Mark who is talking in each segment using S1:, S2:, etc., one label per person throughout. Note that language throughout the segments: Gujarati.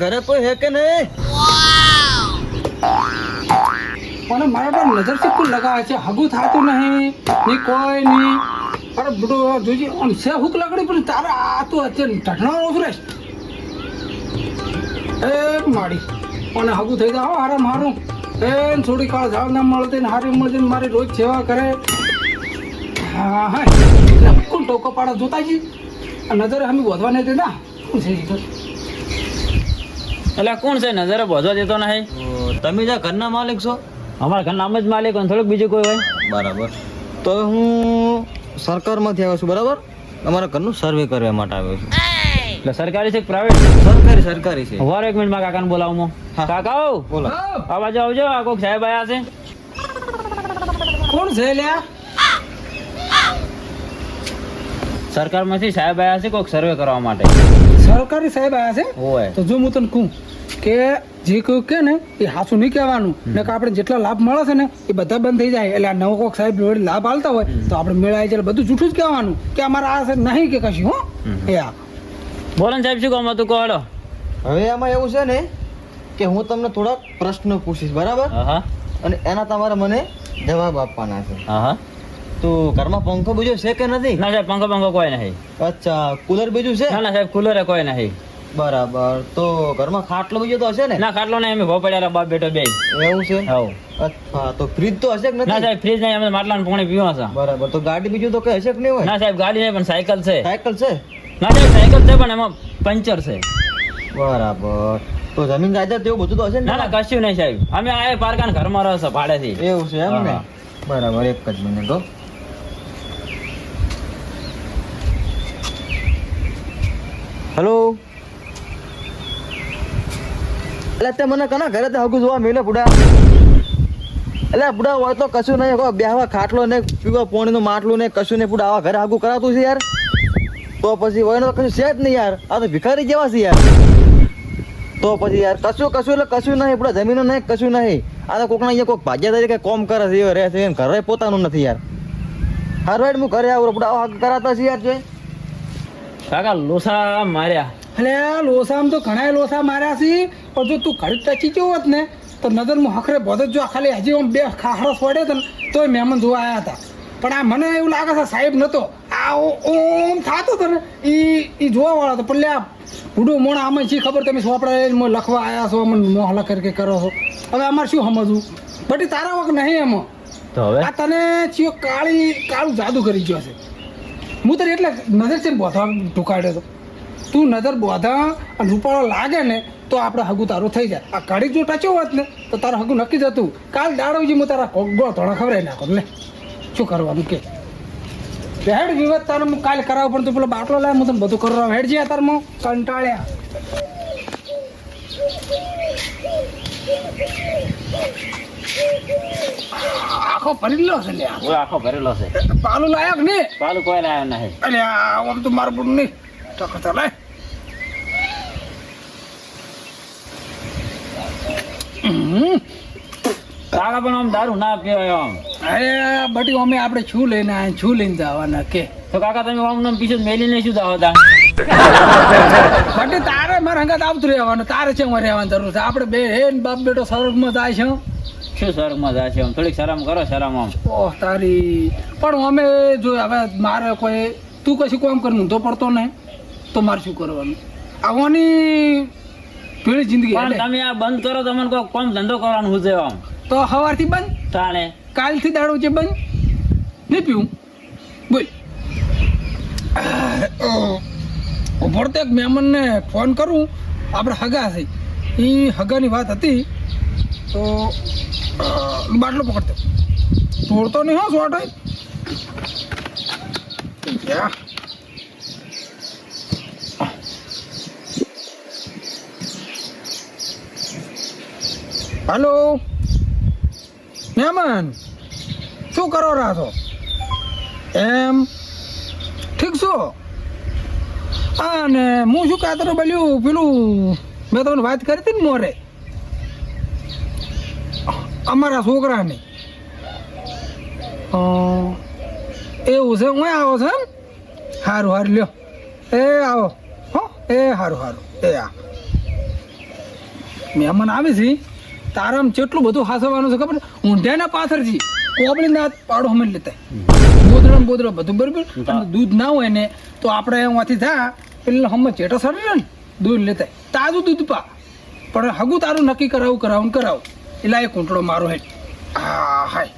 S1: ઘરે કોઈ હે કે નહીં?
S2: પણ મારા તો નજરથી કુલ લગાવે છે, હગું થતું નહીં, ની કોઈ નહીં. અરે બડો, જોજી, આમ છે હુક લગડી પણ તારે આ તો અત્યારે ઢઢણા ઓસરે એ માડી, અને હગું થઈ જાવ હારે મારું. એ થોડી કાળ જાવ ના મળતી ને હારી મળતી ને મારી રોજ સેવા કરે. હા હા. કોણ ટોકો પાડા જોતા જી નજરે અમે વધવા નહીં દેતા. શું છે?
S3: એટલે કોણ છે? નજરે બોધવા દેતો નહીં.
S1: તમે જ ઘરના માલિક છો?
S3: અમારા ઘરના જ માલિક હોય થોડુંક બીજું કોઈ હોય.
S1: બરાબર. તો હું સરકારમાંથી આવ્યો છું બરાબર? અમારા ઘરનું સર્વે કરવા માટે આવ્યો છું.
S3: એટલે સરકારી છે પ્રાઇવેટ
S1: સરકારી સરકારી છે.
S3: વાર એક મિનિટમાં કાકાને બોલાવું કાકા આવો.
S1: બોલો.
S3: આ બાજુ આવજો આ કોક સાહેબ આયા છે.
S2: કોણ છે લ્યા?
S3: સરકારમાંથી સાહેબ આયા છે કોક સર્વે કરવા માટે.
S2: સરકારી સાહેબ આવ્યા છે. તો જો હું તને કહું કે જે કોઈ કે ને એ હાસું નહીં કહેવાનું. ને કે આપણે જેટલા લાભ મળે છે ને એ બધા બંધ થઈ જાય. એટલે આ નવો કોક સાહેબ જોડે લાભ આલતા હોય તો આપણે મેળાય છે એટલે બધું જૂઠું જ કહેવાનું. કે અમારે આ છે નહીં કે કશું હો? આ.
S3: બોલો સાહેબ શું કામ તું કહો
S1: હવે એમાં એવું છે ને કે હું તમને થોડાક પ્રશ્ન પૂછીશ બરાબર?
S3: હા હા.
S1: અને એના તમારે મને જવાબ આપવાના છે.
S3: હા હા.
S1: તો ઘરમાં પંખો બીજો છે કે નથી?
S3: ના સાહેબ પંખો પંખો કોઈ નહીં.
S1: અચ્છા કુલર બીજું છે?
S3: ના ના સાહેબ કુલર કોઈ નહીં.
S1: બરાબર. તો ઘરમાં ખાટલો બીજો તો હશે ને?
S3: ના ખાટલો નહીં અમે ભો પડ્યા બાપ બેટો બે
S1: એવું છે?
S3: હવ.
S1: અચ્છા તો ફ્રીજ તો હશે કે
S3: ના સાહેબ ફ્રીજ નહીં અમે માટલા પાણી પીવા છે.
S1: બરાબર તો ગાડી બીજું તો કઈ હશે કે નહીં હોય?
S3: ના સાહેબ ગાડી નહીં પણ સાયકલ છે.
S1: સાયકલ છે?
S3: ના સાહેબ સાયકલ છે પણ એમાં પંચર છે.
S1: બરાબર. તો જમીન જાયદાદ તેવું બધું તો હશે ને?
S3: ના ના કશું નહીં સાહેબ. અમે આ પારકાન ઘરમાં રહો છો ભાડેથી.
S1: એવું છે એમ ને? બરાબર એક જ મિનિટ હો. હેલો એટલે તે મને કના ઘરે તો હગું જોવા મેલે બુડા. એટલે બુડા હોય તો કશું નહીં. કોઈ બેહવા ખાટલો ને પીવા પોણીનું માટલું ને કશું નહીં. બુડા, આવા ઘરે હગું કરાતું છે યાર? તો પછી હોય તો કશું છે જ નહીં યાર. આ તો ભિખારી જેવા છે યાર? તો પછી યાર, કશું કશું એટલે કશું નહીં. બુડા, જમીનો નહીં, કશું નહીં. આ તો કોકના અહીંયા કોઈક ભાગ્યા તરીકે કોમ કરે છે રહે છે. ઘરે પોતાનું નથી યાર. હાર હું ઘરે આવું બુડા, આવા કરાતા છે યાર જોઈ.
S3: કાકા લોસા માર્યા.
S2: અલે લોસામાં તો ઘણા લોસા માર્યા છે પણ જો તું ઘડી ટચી ગયો હોત ને તો નજરમાં હખરે બોધ જ ખાલી હજી આમ બે ખાખડો પડે તો તોય મહેમાન જોવા આવ્યા હતા. પણ આ મને એવું લાગે છે સાહેબ નતો. આ ઓમ થતો હતો ને એ એ જોવા વાળો હતો. પણ લે આ મોણ આમાં શી ખબર તમે સોપડા લખવા આવ્યા છો મને મોહલા કરી કરો છો. હવે અમારે શું સમજવું? બટી તારા વખત નહીં એમાં.
S3: તો હવે?
S2: આ તને ચિયો કાળી કાળું જાદુ કરી ગયો છે. હું તને એટલે નજર છે ને બોધા ઢુકાડ્યો હતો તું નજર બોધા અને રૂપાળો લાગે ને તો આપણે હગું તારું થઈ જાય. આ કાળી જો ટચ્યો હોત ને તો તારું હગું નક્કી જ હતું કાલ દાડોજી હું તારા ગોળ ધોળા ખવડાવી નાખો, લે. શું કરવાનું કે? હેડ વિવાદ તારે હું કાલ કરાવું, પણ તું પેલો બાટલો લાવ હું તને બધું કરવા હેડ જે તારે હું કંટાળ્યા. આખો ભરેલો છે લે
S3: ઓય આખો ભરેલો છે.
S2: પાલું લાયક ને?
S3: પાલું કોઈ લાયક નહીં
S2: અરે આમ તો મારું બુડ નહીં. ટકો લાય.
S3: કાકા પણ આમ દારૂ ના પીવાય આમ.
S2: અરે બટી અમે આપણે છું લઈને આયા છું લઈને જવાના કે.
S3: તો કાકા તમે આમ નામ પીછે મેલીને શું દાવો તા?
S2: બટી તારે મારા હંગાત આવતું રહેવાનું તારે છે રહેવાની જરૂર છે. આપણે બે હે બાપ બેટો સ્વર્ગમાં જાય છે
S3: શું સ્વર્ગમાં જાય છે આમ? થોડીક શરમ કરો શરમ આમ
S2: ઓહ તારી. પણ અમે જો હવે મારે કોઈ તું કશું કામ કરવું તો પડતો નહીં તો મારે શું કરવાનું? આવવાની પેલી જિંદગી
S3: પણ તમે આ બંધ કરો તો મને કોઈ કોમ ધંધો કરવાનું હું આમ?
S2: તો સવારથી બંધ?
S3: તાણે.
S2: કાલથી દાડો છે બંધ? નહીં પીવું. બોલ. ઉભર તો એક મહેમાનને ફોન કરું. આપણે હગા છે. એ હગાની વાત હતી. તો બાટલો પકડતો. તોડતો નહીં હો શોર્ટ હોય હલો. મહેમાન શું કરો રહ્યા છો? એમ? ઠીક છો? હા ને હું શું કાતરો બોલ્યું પેલું મેં તમને વાત કરી હતી ને મોરે. અમારા છોકરાને. એવું છે હું આવો છે એમ? સારું સારું લ્યો. એ આવો. હો એ સારું સારું એ આ. મહેમાન આવે છે. તારામ જેટલું બધું હાસવાનું છે ખબર ઊંઢાના પાથરથી કોબળી ના પાડો અમે લેતા. બોદરા બોદરા બધું બરાબર. દૂધ ના હોય ને તો આપણે એમાંથી થાય એટલે હમ ચેટો સરી ને. દૂધ લેતા. તાજું દૂધ પા. પણ હગું તારું નક્કી કરાવું કરાવું કરાવું. એટલે એ કૂંટડો મારો હે. હા હાય.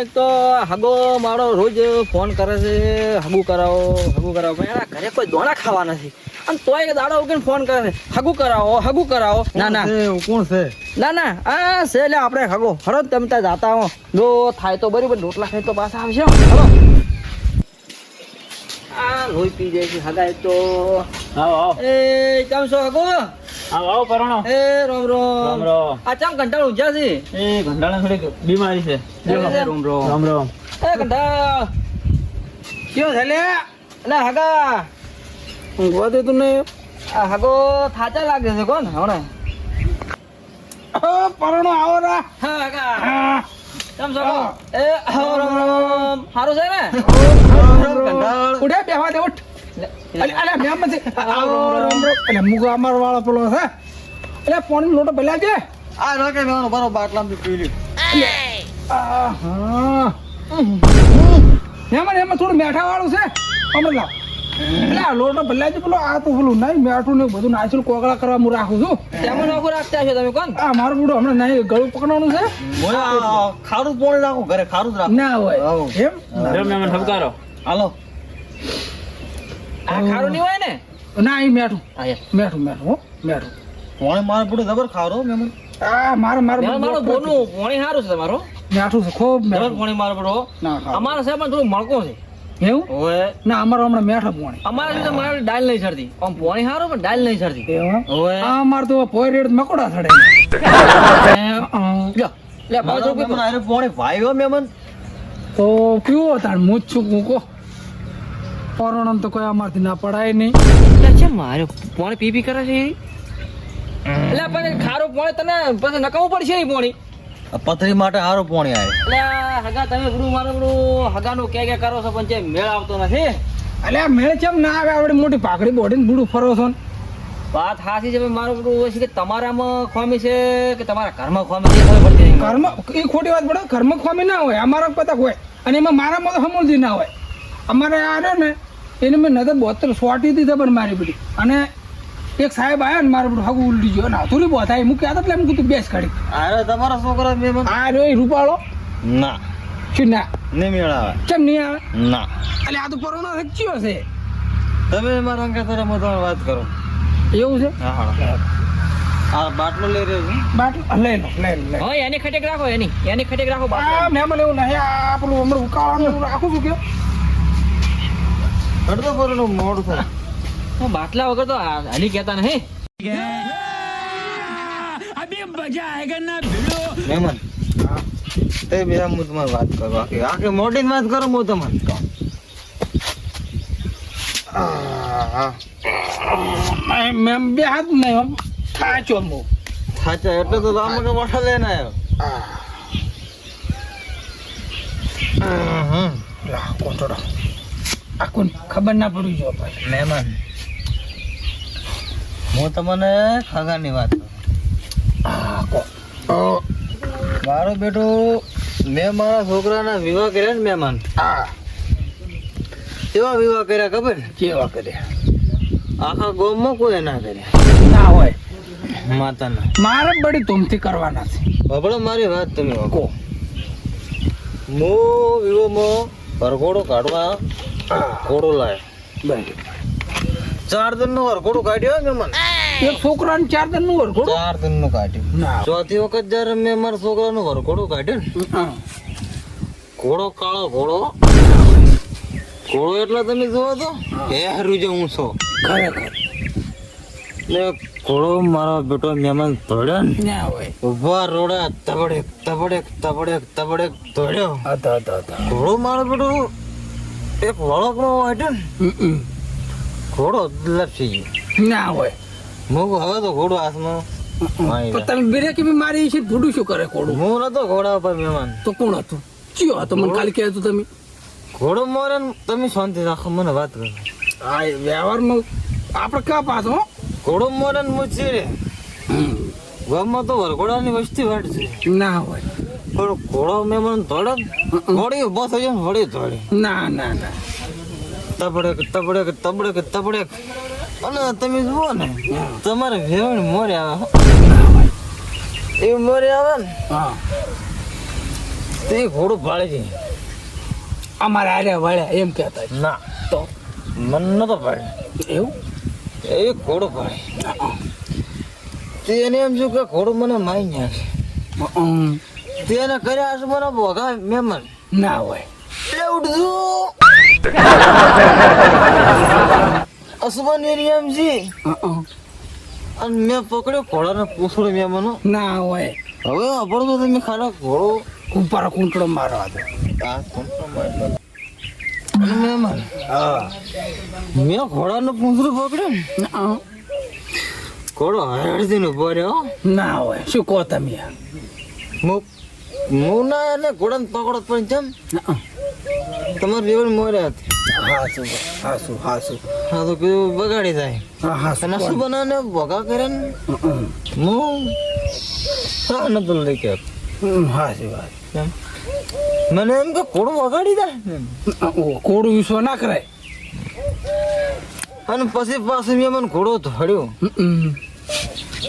S4: એક તો હગો મારો રોજ ફોન કરે છે હગું કરાવો હગું કરાવો. પણ એના ઘરે કોઈ દોણા ખાવા નથી. અને તોય દાડો ઉગીને ફોન કરે છે હગું કરાવો હગું કરાવો. ના ના.
S1: કોણ છે?
S4: ના ના. આ છે લે આપણે હગો. હરો તમે ત્યાં જાતા હો. જો થાય તો બરી પણ રોટલા ખાઈ તો પાછા આવશે. હલો. આ લોહી પી જાય છે હગા એક તો એ કેમ છો હગો?
S3: આવો પરણો.
S4: એ રોમ રોમ.
S3: રોમ રામ.
S4: આ ચમ કંટાળ ઊંઝા છે?
S3: એ ઘંટાળા થોડી બીમારી છે.
S4: રોમ રોમ.
S3: રોમ રોમ.
S4: એ કંટાળ.
S2: કયો છે લે?
S4: એટલે હગા.
S2: ઊંઘવા દે તું
S4: આ હગો થાચા લાગે છે કોણ? હમણાં
S2: પરણો આવો રા.
S4: હગા. હગો? એ રામ રામ સારું છે ને?
S2: ઉડે બેહવા દે ઉઠ. અલે મેમ છે આવો રોમ રોમ. અમાર વાળો પેલો છે. અલે ફોન લોટો પેલા છે
S4: આ રોકે મેવાનો બરો બાટલામાં પી લ્યો.
S2: આહા. એમાં ને એમાં થોડું મેઠા વાળું છે. હમણાં લાવ. એટલે આ લોટો પેલા છે પેલો આ તો પેલું નહીં મેઠું ને બધું નાચું કોકળા કરવા હું રાખું છું.
S4: તેમાં નોખું રાખતા છો તમે કોણ?
S2: આ મારું બુડો હમણાં નહીં ગળું પકડવાનું છે.
S4: ખારું પોણ રાખું ઘરે ખારું જ રાખો.
S2: ના હોય. એમ?
S3: જો ઠપકારો
S4: હાલો. આ ખારું નહીં હોય ને?
S2: ના એ મેઠું. મેઠું મેઠું હો મેઠું.
S4: પોણે માર પૂરું જબર ખારો? મેમન.
S2: આ મારે મારે
S4: મારો બોનું પોણી સારું છે તમારો?
S2: મેઠું છે ખૂબ મેઠું.
S4: પોણી મારું
S2: ખાવ.
S4: અમારે થોડું મળકો છે.
S2: એવું? ના અમારો હમણાં મેઠો પોણી
S4: અમારે તો મારે નહીં ચડતી. આમ પોણી સારું પણ દાલ નહીં
S2: એવું
S4: ઓએ
S2: અમાર તો પોય રેડ મકોડા
S4: લ્યો લે અરે પોણી ભાઈ હો મેમન.
S2: તો પીવો તાર મૂછું છું કૂકો પરોણમ તો કોઈ અમારથી ના પડાય નહીં.
S4: એટલે છે મારે પોણી પી પી કરે છે એટલે પણ ખારું પોણી તને પછી નકાવું પડશે નહીં પોણી.
S1: પથરી માટે હારો પોણી આવે.
S4: એટલે હગા તમે બધું મારું બધું હગાનું કે કે કરો છો પણ જે મેળ આવતો નથી.
S2: એટલે આ મેળ કેમ ના આવે? આવડે મોટી પાકડી બોડીને બુડું ફરો છો ને?
S4: વાત હાસી છે મારું બધું છે કે તમારામાં ખોમી છે કે તમારા ઘરમાં ખોમી છે ખબર પડતી નહીં.
S2: એ ખોટી વાત પડે ઘરમાં ખોમી ના હોય અમારા પતક હોય. અને એમાં મારામાં તો સમૃદ્ધિ ના હોય. અમારે આ રહ્યો ને એને મેં નજર બોતર સોટી હતી પણ મારી પડી અને એક સાહેબ આવ્યા ને મારું બધું હગું ઉલટી ગયો. ના હાથુરી બોત આવી મૂકી હતા એટલે એમ કીધું બેસ કાઢી
S1: અરે તમારા છોકરા મેમન
S2: આ રહ્યો એ રૂપાળો?
S1: ના.
S2: શું ના?
S1: નહીં મેળાવે.
S2: કેમ નહીં આવે?
S1: ના.
S2: એટલે આ તો કોરોના સચ્યો છે.
S1: તમે મારા અંગે તારે હું તમારે વાત કરો.
S2: એવું છે?
S1: હા હા. આ બાટલો લઈ રહ્યો છું.
S2: બાટલો? લઈ લો લઈ લો.
S4: હા એની ખટેક રાખો એની. એની ખટેક રાખો
S2: બાટલો.
S4: બાપુ
S2: મહેમાન એવું નહીં. આ પેલું હમણાં ઉકાળાનું એવું રાખું છું કે.
S1: અડધો પરનું મોડું
S4: તો બાટલા વગર તો હા- હાલી કહેતા નહીં
S1: મહેમાન તે બેરા હું તમારી વાત કરું આખી આકે મોટી વાત કરો હું તમારે
S2: મેં- મેમ બે હાથ નહીં થાચો મો
S1: થાચા એટલે તો આમ કે મોટા લઈને આવ્યો હમ.
S2: લા કોટડો આ કોણ ખબર ના પડવી જો
S1: મહેમાન હું તમને ખગાની વાત કરું.
S2: આ કો
S1: મારો બેટો મેં મારા છોકરાના વિવાહ કર્યા ને મહેમાન.
S2: આ
S1: એવા વિવાહ કર્યા ખબર?
S2: કેવા કર્યા?
S1: આખા ગામમાં કોઈ ના કર્યા.
S2: ના હોય.
S1: માતાના.
S2: મારે બડી ધૂમથી કરવાના છે.
S1: બબડો મારી વાત તમે
S2: કો?
S1: મો હું વિવોમાં વરઘોડો કાઢવા ઘોડો લાયો ચાર દિનનું વરઘોડો કાઢ્યો કે મને?
S2: એક છોકરાને ચાર દિનનું વરઘોડું
S1: ચાર દિનનું. કાઢ્યું ચોથી વખત જયારે મેં મારા છોકરાનું વરઘોડો કાઢ્યું ને ઘોડો કાળો ઘોડો. ઘોડો એટલે તમે જુઓ તો હેરું જે ઊંચો
S2: ખરેખર.
S1: ને ઘોડો મારો બેટો મહેમાન ધોડ્યો ને ઊભા રોડા તબડેક તબડેક તબડેક તબડેક ધોડ્યો ઘોડો મારો બેટો એક વળકનો હોય ને? ઘોડો લપસી ગયો.
S2: ના હોય.
S1: હું હવે તો ઘોડો હાથમાં
S2: તમે બ્રેક બી મારી છે ભૂડું શું કરે ઘોડું?
S1: હું નતો ઘોડા ઉપર મહેમાન.
S2: તો કોણ હતું? ચિયો હતો? મને કાલે કહેતો તમે.
S1: ઘોડો મોરે તમે શાંતિ રાખો મને વાત કરો.
S2: એ વ્યવહારમાં આપણે ક્યાં પાછો? હો?
S1: ઘોડો મોરે મૂછી રે. ગામમાં તો વરઘોડાની વસ્તી વાટ છે.
S2: ના હોય.
S1: પણ ઘોડો મેં મને ધોડે ઘોડી ઊભો થઈ જાય ને વળી ધોડે.
S2: ના ના ના.
S1: તબડે તબડેક તબડે તબડેક. અને તમે જુઓ ને તમારે વેવણ મોરે આવે એ મોરે આવે ને
S2: હા.
S1: તે ઘોડું ભાળે છે
S2: અમારે આરે વાળે એમ કહેતા
S1: ના
S2: તો
S1: મન નતો ભાળે.
S2: એવું?
S1: એ ઘોડું ભાળે. તે એને એમ શું કે ઘોડું મને મારી નાખે.
S2: હમ.
S1: તે એને કર્યા હશે મને ભોગા મહેમાન
S2: ના હોય.
S1: એ ઉઠજો અસમાન
S2: એરિયામજી.
S1: અને મેં પકડ્યો ઘોડાને પૂછડું મહેમાનો મને
S2: ના હોય.
S1: હવે આપણો તમે ખાના ઘોડો.
S2: ઉપર કૂંટડો મારવા દો.
S1: આ કંપનો મારવા મહેમાન
S2: હા.
S1: મેં ઘોડાનું પૂંછડું પકડ્યું ને. ઘોડો હરડીને ઊભો ભર્યો
S2: ના હોય. શું કહો તમે
S1: હું હું ના એને ઘોડાને પકડો પણ કેમ? તમારું મોર્યા હતી.
S2: હાસુ હાસુ હાસુ.
S1: હા તો કીધું બગાડી જાય.
S2: હા હાસુ.
S1: અને શું બનાવે ભોગા કરે ને?
S2: હં.
S1: હું હા નતો લઈ કે
S2: હં. હાસુ હાસુ.
S1: મને એમ કે કોડું વગાડી
S2: ઓ, કોડું વિશ્વ ના કરાય.
S1: અને પછી પાછું મેં મને ઘોડો ધોડ્યો.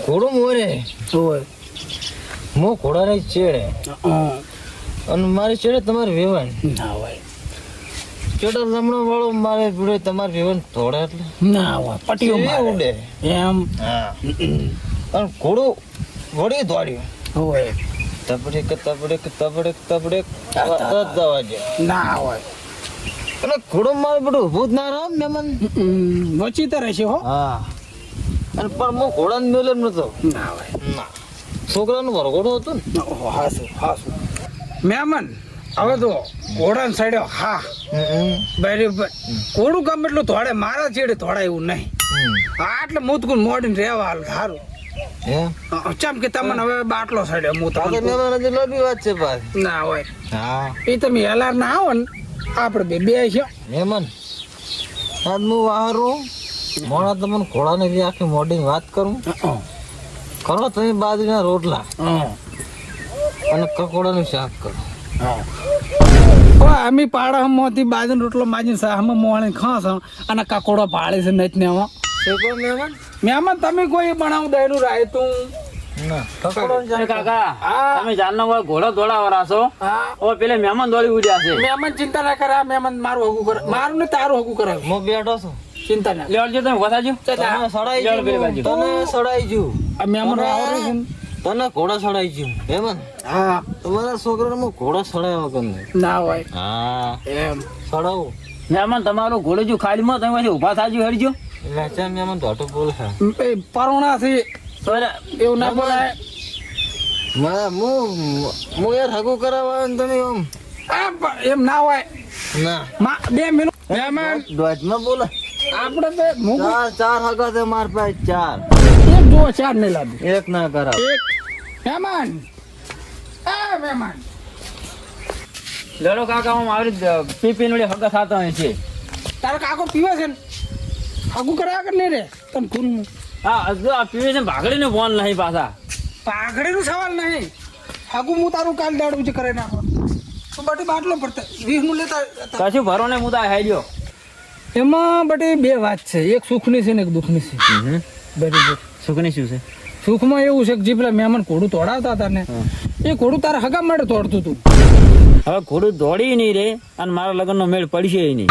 S1: ઘોડો મોરે.
S2: હોય
S1: હું ઘોડાને ચેડે. અને મારી ચેડે તમારે વેવાણ.
S2: ના હોય.
S1: ચેડા લમણો વાળો મારે જોડે તમારે વેવાણ થોડા એટલે?
S2: ના હોય. પટીઓ મારે.
S1: ઉડે.
S2: એમ.
S1: હા. અને ઘોડો વળી દોડ્યો.
S2: હોય.
S1: તબડેક તબડેક તબડેક તબડેક. દવા દે.
S2: ના હોય.
S1: અને ઘોડો મારે બધું જ ના રામ
S2: મેમન. વચી તો રહેશે હો.
S1: હા. અને પણ હું ઘોડાને મેલે નતો
S2: ના હોય.
S1: ના. છોકરાનો વરઘોડો હતો ને?
S2: ઓહો, હાસુ સર મહેમાન હવે તો ઘોડાને સડ્યો હા. બરાબર ઘોડું ગમે એટલું ધોડે મારા છેડે ધોડાય એવું નહીં. હા એટલે મુતકું મોડીને રહેવા હાલ સારું
S1: હે?
S2: ચમ કે તમને હવે બાટલો સડ્યો હું તમને
S1: મહેમાન હજી લોબી વાત છે પાછી
S2: ના હોય.
S1: હા.
S2: એ તમે હેલાર ના આવો ને આપણે બે બે છે.
S1: મહેમાન આજ હું વાહરું મોડા તમને ઘોડાને બી આખી મોડી વાત કરું. કરો તમે બાજરીના રોટલા અને કકોડાનું શાક કરો.
S2: અમે પાડામાંથી બાજુ રોટલો માજીને સાહમાં મોણે ખાસ અને કાકોડો પાડે છે નથી ને
S1: મહેમાન?
S2: મહેમાન તમે કોઈ બનાવું દહેલું રાયતું?
S1: ના કકોડાનું
S3: કાકા
S2: હા.
S3: તમે જાનનો હોય ઘોડો દોડાવરા છો. ઓ પેલે મહેમાન દોડી ઉડ્યા છે.
S2: ચિંતા ના કરે મહેમાન મારું હગું કરે મારું ને તારું હગું કરે
S1: હું બેઠો છું.
S2: ચિંતા ના
S3: લેવડજો તમે
S1: તને સડાઈ ગયું
S3: બાજુ.
S1: સડાઈ ગયું
S2: આ મહેમાન આવડે છે
S1: તને ઘોડા સડાઈ ગયું મહેમાન
S2: હા.
S1: તમારા છોકરાને હું ઘોડા વગર નહીં?
S2: ના હોય.
S1: હા.
S2: એમ.
S1: સડાવું
S3: મહેમાન તમારો ઘોડો જો ખાલીમાં તમે પછી ઊભા થાજો હેડજો.
S1: એટલે ચા મહેમાન ઢોટો બોલ છે.
S2: એ પરોણા છે એવું ના બોલાય.
S1: મારા હું હું યાર હગું કરાવવા તમે આમ
S2: આ એમ ના હોય.
S1: ના.
S2: મા- બે મિનિટ. મહેમાન.
S1: દોઢમાં બોલે.
S2: આપણે
S1: ચાર ચાર હગા છે માર પાસે ચાર.
S2: એક ચાર નહીં લાગે.
S1: એક ના કરાવ.
S2: એક. મહેમાન. એ મહેમાન.
S3: લેડો કાકા હું આવી પી પીને વળી હગા થતા હોય છે.
S2: તારો કાકો પીવે છે ને? હગું કરાયા કે નહીં રે? તમ ખૂન
S3: હા. જો આ પીવે છે ભાગડી ને ફોન નહીં પાછા.
S2: પાઘડીનું સવાલ નહીં. હગું હું તારું કાલ દાડું છે કરે નાખો. તો બટી બાટલો પડતા વીસનું લેતા.
S3: કશું ભરો ને મુદા હેડ્યો
S2: એમાં બટી બે વાત છે. એક સુખની છે ને એક દુઃખની છે. બરાબર.
S3: સુખની શું છે.
S2: સુખમાં એવું છે કે જે પેલા મહેમાન ઘોડું તોડાવતા હતા ને એ ઘોડું તારા હગા માટે તોડતું હતું
S3: હવે ઘોડું દોડી નહીં રે અને મારા લગ્નનો મેળ પડશે નહીં.